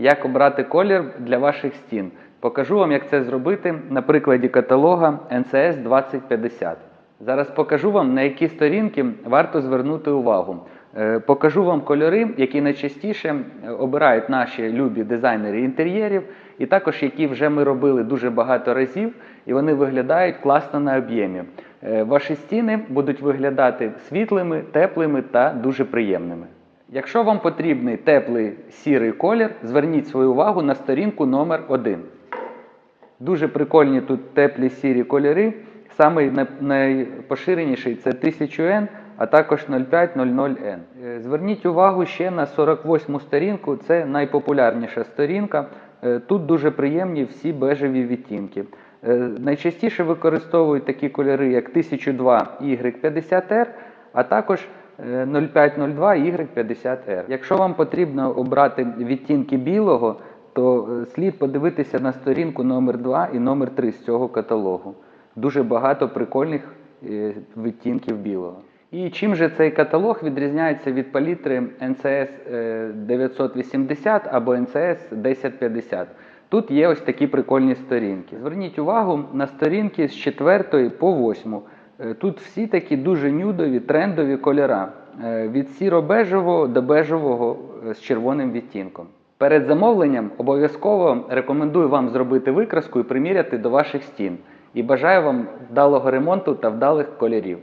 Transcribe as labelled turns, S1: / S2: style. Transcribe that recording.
S1: як обрати колір для ваших стін. Покажу вам, як це зробити на прикладі каталога NCS 2050. Зараз покажу вам, на які сторінки варто звернути увагу. Е, Покажу вам кольори, які найчастіше е, обирають наші любі дизайнери інтер'єрів, і також які вже ми робили дуже багато разів, і вони виглядають класно на об'ємі. Е, Ваші стіни будуть виглядати світлими, теплими та дуже приємними. Якщо вам потрібний теплий сірий колір, зверніть свою увагу на сторінку номер 1. Дуже прикольні тут теплі сірі кольори. Самий найпоширеніший це 1000N, а також 0500N. Е, Зверніть увагу ще на 48 сторінку, це найпопулярніша сторінка. Е, Тут дуже приємні всі бежеві відтінки. Е, Найчастіше використовують такі кольори, як 1002 Y50R, а також 0502 Y50R. Якщо вам потрібно обрати відтінки білого, то е, слід подивитися на сторінку номер 2 і номер 3 з цього каталогу. Дуже багато прикольних е, відтінків білого. І чим же цей каталог відрізняється від палітри NCS е, 980 або NCS 1050? Тут є ось такі прикольні сторінки. Зверніть увагу на сторінки з 4 по 8. Е, Тут всі такі дуже нюдові, трендові кольора. Е, Від сіро-бежевого до бежевого е, з червоним відтінком. Перед замовленням обов'язково рекомендую вам зробити викраску і приміряти до ваших стін. І бажаю вам вдалого ремонту та вдалих кольорів.